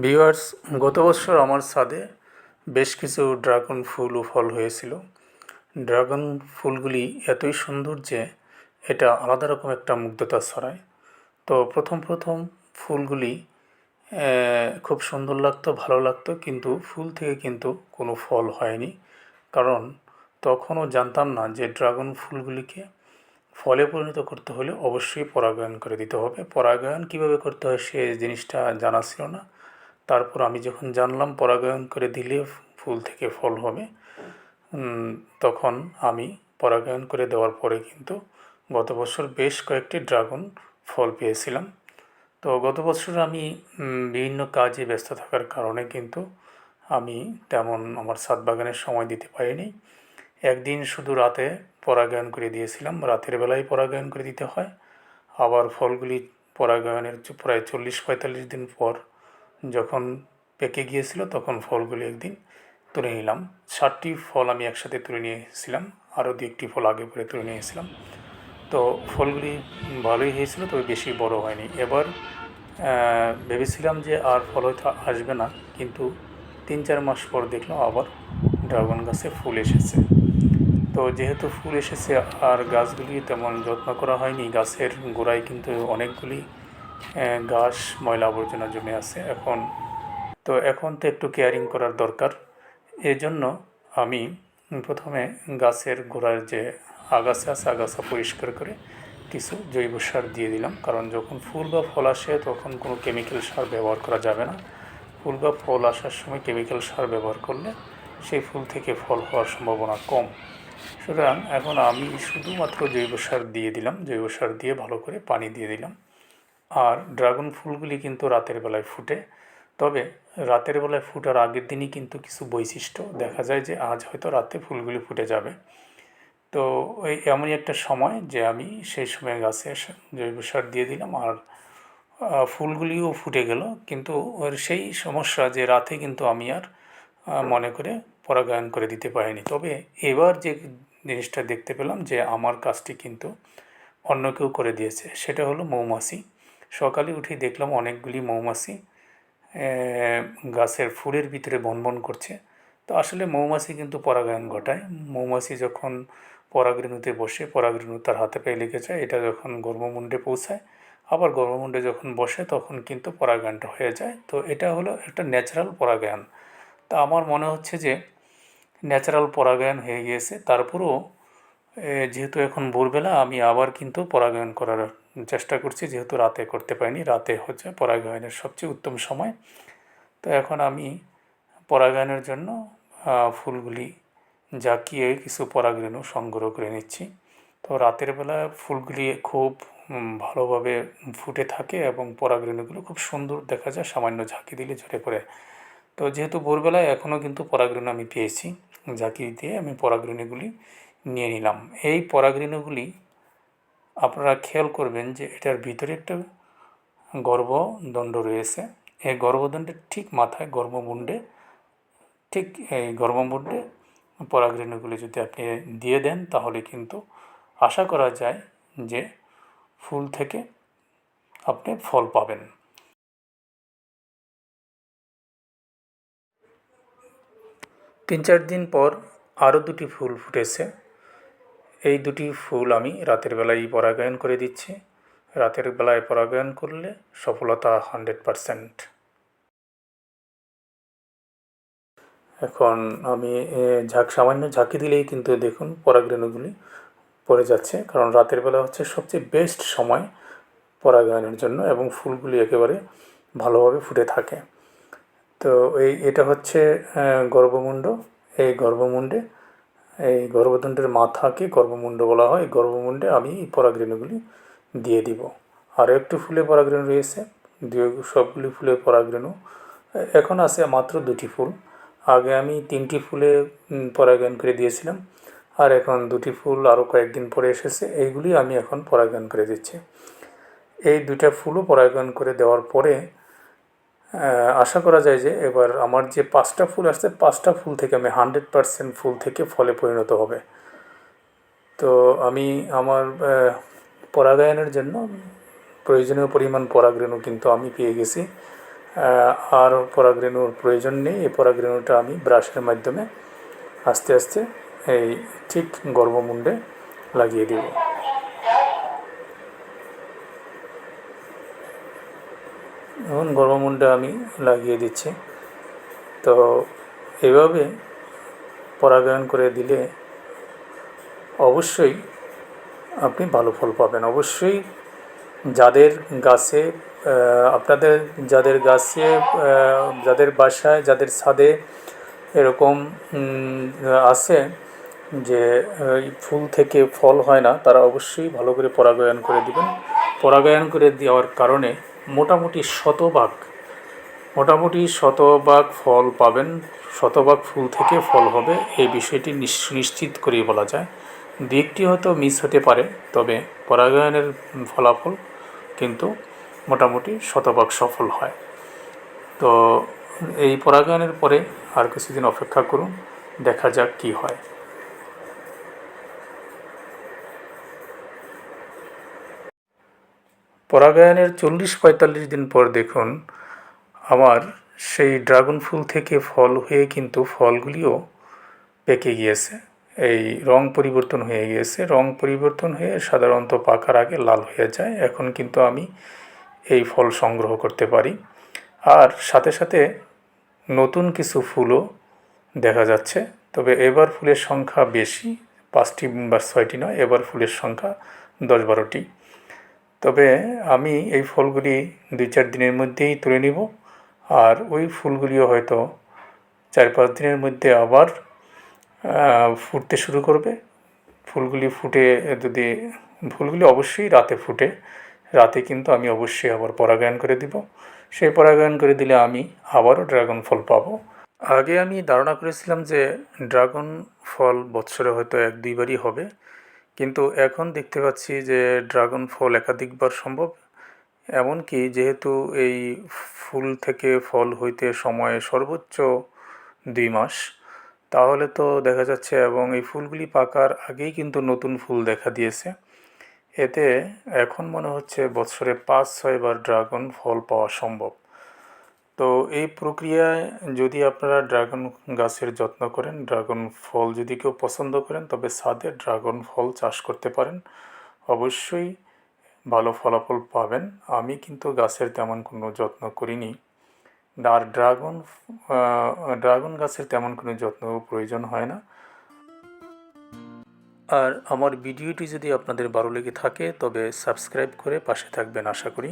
Viewers, গত বছর আমার ছাদে বেশ কিছু ড্রাগন ফুল ও ফল হয়েছিল। ড্রাগন ফুলগুলি এতই সুন্দর যে এটা আলাদা রকম একটা মুগ্ধতা ছড়ায়। তো প্রথম প্রথম ফুলগুলি খুব সুন্দর লাগতো, ভালো লাগতো, কিন্তু ফুল থেকে কিন্তু কোনো ফল হয়নি। কারণ তখনও জানতাম না যে ড্রাগন ফুলগুলিকে ফলে পরিণত করতে হলে অবশ্যই পরাগায়ন করে দিতে হবে। পরাগায়ন কীভাবে করতে হয় সে জিনিসটা জানা ছিল না। তারপর আমি যখন জানলাম পরাগায়ন করে দিলে ফুল থেকে ফল হবে তখন আমি পরাগায়ন করে দেওয়ার পরে কিন্তু গত বছর বেশ কয়েকটি ড্রাগন ফল পেয়েছিলাম। তো গত বছর আমি বিভিন্ন কাজে ব্যস্ত থাকার কারণে কিন্তু আমি তেমন আমার ছাদ বাগানের সময় দিতে পারিনি। একদিন শুধু রাতে পরাগায়ন করে দিয়েছিলাম, রাতের বেলায় পরাগায়ন করে দিতে হয়। আবার ফলগুলি পরাগায়নের প্রায় চল্লিশ পঁয়তাল্লিশ দিন পর যখন পেকে গিয়েছিল তখন ফলগুলি একদিন তুলে নিলাম। ষাটটি ফল আমি একসাথে তুলে নিয়েছিলাম, আরও দু একটি ফল আগে পরে তুলে নিয়েছিলাম। তো ফলগুলি ভালোই হয়েছিল, তবে বেশি বড় হয়নি। এবার ভেবেছিলাম যে আর ফল হয়তো আসবে না, কিন্তু তিন চার মাস পর দেখলাম আবার ড্রাগন গাছে ফুল এসেছে। তো যেহেতু ফুল এসেছে, আর গাছগুলি তেমন যত্ন করা হয়নি, গাছের গোড়ায় কিন্তু অনেকগুলি ঘাস, ময়লা আবর্জনা জমে আছে এখন। তো এখন তো একটু কেয়ারিং করার দরকার। এজন্য আমি প্রথমে গাছের গোড়ার যে আগাছা আছে, আগাছা পরিষ্কার করে কিছু জৈব সার দিয়ে দিলাম। কারণ যখন ফুল বা ফল আসে, তখন কোনো কেমিক্যাল সার ব্যবহার করা যাবে না। ফুল বা ফল আসার সময় কেমিক্যাল সার ব্যবহার করলে সেই ফুল থেকে ফল হওয়ার সম্ভাবনা কম। সুতরাং এখন আমি শুধুমাত্র জৈব সার দিয়ে দিলাম। জৈব সার দিয়ে ভালো করে পানি দিয়ে দিলাম। আর ড্রাগন ফুলগুলি কিন্তু রাতের বেলায় ফুটে। তবে রাতের বেলায় ফুটার আগের দিনই কিন্তু কিছু বৈশিষ্ট্য দেখা যায় যে আজ হয়তো রাতে ফুলগুলি ফুটে যাবে। তো ওই এমনই একটা সময় যে আমি সেই সময় গাছে জৈব সার দিয়ে দিলাম আর ফুলগুলিও ফুটে গেল। কিন্তু ওর সেই সমস্যা যে রাতে কিন্তু আমি আর মনে করে পরাগায়ন করে দিতে পারিনি। তবে এবার যে জিনিসটা দেখতে পেলাম যে আমার কাজটি কিন্তু অন্য কেউ করে দিয়েছে, সেটা হলো মৌমাছি। সকালে উঠে দেখলাম অনেকগুলি মৌমাছি গাছের ফুলের ভিতরে বনবন করছে। তো আসলে মৌমাছি কিন্তু পরাগায়ন ঘটায়। মৌমাছি যখন পরাগরেণুতে বসে, পরাগরেণু তার হাতে পায়ে লেগে যায়, এটা যখন গর্ভমুণ্ডে পৌঁছায়, আবার গর্ভমুণ্ডে যখন বসে তখন কিন্তু পরাগায়নটা হয়ে যায়। তো এটা হলো একটা ন্যাচারাল পরাগায়ন। তা আমার মনে হচ্ছে যে ন্যাচারাল পরাগায়ন হয়ে গিয়েছে। তারপরেও যেহেতু এখন ভোরবেলা, আমি আবার কিন্তু পরাগায়ন করার চেষ্টা করছি, যেহেতু রাতে করতে পারিনি। রাতে হচ্ছে পরাগায়নের সবচেয়ে উত্তম সময়। তো এখন আমি পরাগায়নের জন্য ফুলগুলি জাকিয়ে কিছু পরাগরেণু সংগ্রহ করে নিচ্ছি। তো রাতের বেলা ফুলগুলি খুব ভালোভাবে ফুটে থাকে এবং পরাগরেণুগুলো খুব সুন্দর দেখা যায়, সামান্য ঝাঁকি দিলে ঝরে পড়ে। তো যেহেতু ভোরবেলায় এখনও কিন্তু পরাগরেণু আমি পেয়েছি, ঝাঁকি দিয়ে আমি পরাগরেণুগুলি নিয়ে নিলাম। এই পরাগরেণুগুলি আপনারা খেয়াল করবেন যে এটার ভিতরে একটা গর্ভদণ্ড রয়েছে। এই গর্ভদণ্ডের ঠিক মাথায় গর্ভমুণ্ডে, ঠিক এই গর্ভমুণ্ডে পরাগরেণুগুলি যদি আপনি দিয়ে দেন, তাহলে কিন্তু আশা করা যায় যে ফুল থেকে আপনি ফল পাবেন। তিন চার দিন পর আরও দুটি ফুল ফুটেছে। এই দুটি ফুল আমি রাতের বেলায় পরাগায়ন করে দিচ্ছি। রাতের বেলায় পরাগায়ন করলে সফলতা হান্ড্রেড পারসেন্ট। এখন আমি ঝাঁক, সামান্য ঝাঁকি দিলেই কিন্তু দেখুন পরাগরেণুগুলি পড়ে যাচ্ছে। কারণ রাতের বেলা হচ্ছে সবচেয়ে বেস্ট সময় পরাগায়নের জন্য এবং ফুলগুলি একেবারে ভালোভাবে ফুটে থাকে। তো এই, এটা হচ্ছে গর্ভমুণ্ড। এই গর্ভমুণ্ডে এই গর্ভদণ্ডের মাথাকে গর্ভমুণ্ড বলা হয়। গর্ভমুণ্ডে আমি এই পরাগরেণুগুলি দিয়ে দিব। আরও একটু ফুলে পরাগরেণু রয়েছে, দুই সবগুলি ফুলের পরাগরেণু। এখন আছে মাত্র দুটি ফুল। আগে আমি তিনটি ফুলে পরাগায়ন করে দিয়েছিলাম। আর এখন দুটি ফুল আরও কয়েকদিন পরে এসেছে। এইগুলি আমি এখন পরাগায়ন করে দিচ্ছি। এই দুইটা ফুলও পরাগায়ন করে দেওয়ার পরে আশা করা যায় যে এবার আমার যে পাঁচটা ফুল আসছে, পাঁচটা ফুল থেকে আমি হান্ড্রেড পারসেন্ট ফুল থেকে ফলে পরিণত হবে। তো আমি আমার পরাগায়নের জন্য প্রয়োজনীয় পরিমাণ পরাগরেণু কিন্তু আমি পেয়ে গেছি। আর পরাগরেণুর প্রয়োজন নেই, এই পরাগরেণুটা আমি ব্রাশের মাধ্যমে আস্তে আস্তে এই ঠিক গর্ভমুণ্ডে লাগিয়ে দেব। এখন গর্ভমুণ্ডে আমি লাগিয়ে দিচ্ছি। তো এভাবে পরাগায়ন করে দিলে অবশ্যই আপনি ভালো ফল পাবেন। অবশ্যই যাদের গাছে আপনাদের যাদের গাছে যাদের বাসায়, যাদের ছাদে এরকম আছে যে ফুল থেকে ফল হয় না, তারা অবশ্যই ভালো করে পরাগায়ন করে দিবেন। পরাগায়ন করে দেওয়ার কারণে মোটামুটি শতভাগ মোটামুটি শতভাগ ফল পাবেন, শতভাগ ফুল থেকে ফল হবে, এই বিষয়টি নিশ- নিশ্চিত করেই বলা যায়। দিকটি হয়তো মিস হতে পারে, তবে পরাগায়নের ফলাফল কিন্তু মোটামুটি শতভাগ সফল হয়। তো এই পরাগায়নের পরে আর কিছুদিন অপেক্ষা করুন, দেখা যাক কি হয়। পরাগায়নের চল্লিশ পঁয়তাল্লিশ দিন পর দেখুন, আমার সেই ড্রাগন ফুল থেকে ফল হয়ে কিন্তু ফলগুলিও পেকে গিয়েছে। এই রং পরিবর্তন হয়ে গিয়েছে। রং পরিবর্তন হয়ে সাধারণত পাকার আগে লাল হয়ে যায়। এখন কিন্তু আমি এই ফল সংগ্রহ করতে পারি। আর সাথে সাথে নতুন কিছু ফুলও দেখা যাচ্ছে। তবে এবার ফুলের সংখ্যা বেশি, পাঁচটি বা ছয়টি নয়, এবার ফুলের সংখ্যা দশ বারোটি। তবে আমি এই ফলগুলি দুই চার দিনের মধ্যেই তুলে নিব। আর ওই ফুলগুলিও হয়তো চার পাঁচ দিনের মধ্যে আবার ফুটতে শুরু করবে। ফুলগুলি ফুটে যদি, ফুলগুলি অবশ্যই রাতে ফুটে। রাতে কিন্তু আমি অবশ্যই আবার পরাগায়ন করে দিব। সেই পরাগায়ন করে দিলে আমি আবারও ড্রাগন ফল পাবো। আগে আমি ধারণা করেছিলাম যে ড্রাগন ফল বৎসরে হয়তো এক দুইবারই হবে। কিন্তু এখন দেখতে পাচ্ছি যে ড্রাগন ফল একাধিকবার সম্ভব, এমনকি যেহেতু এই ফুল থেকে ফল হইতে সময় সর্বোচ্চ দুই মাস, তাহলে তো দেখা যাচ্ছে এবং এই ফুলগুলি পাকার আগেই কিন্তু নতুন ফুল দেখা দিয়েছে। এতে এখন মনে হচ্ছে বছরে পাঁচ ছয়বার ড্রাগন ফল পাওয়া সম্ভব। তো এই প্রক্রিয়ায় যদি আপনারা ড্রাগন গাছের যত্ন করেন, ড্রাগন ফল যদি কেউ পছন্দ করেন, তবে ছাদে ড্রাগন ফল চাষ করতে পারেন। অবশ্যই ভালো ফলাফল পাবেন। আমি কিন্তু গাছের তেমন কোনো যত্ন করিনি। আর ড্রাগন ড্রাগন গাছের তেমন কোনো যত্ন প্রয়োজন হয় না। আর আমার ভিডিওটি যদি আপনাদের ভালো লেগে থাকে, তবে সাবস্ক্রাইব করে পাশে থাকবেন, আশা করি।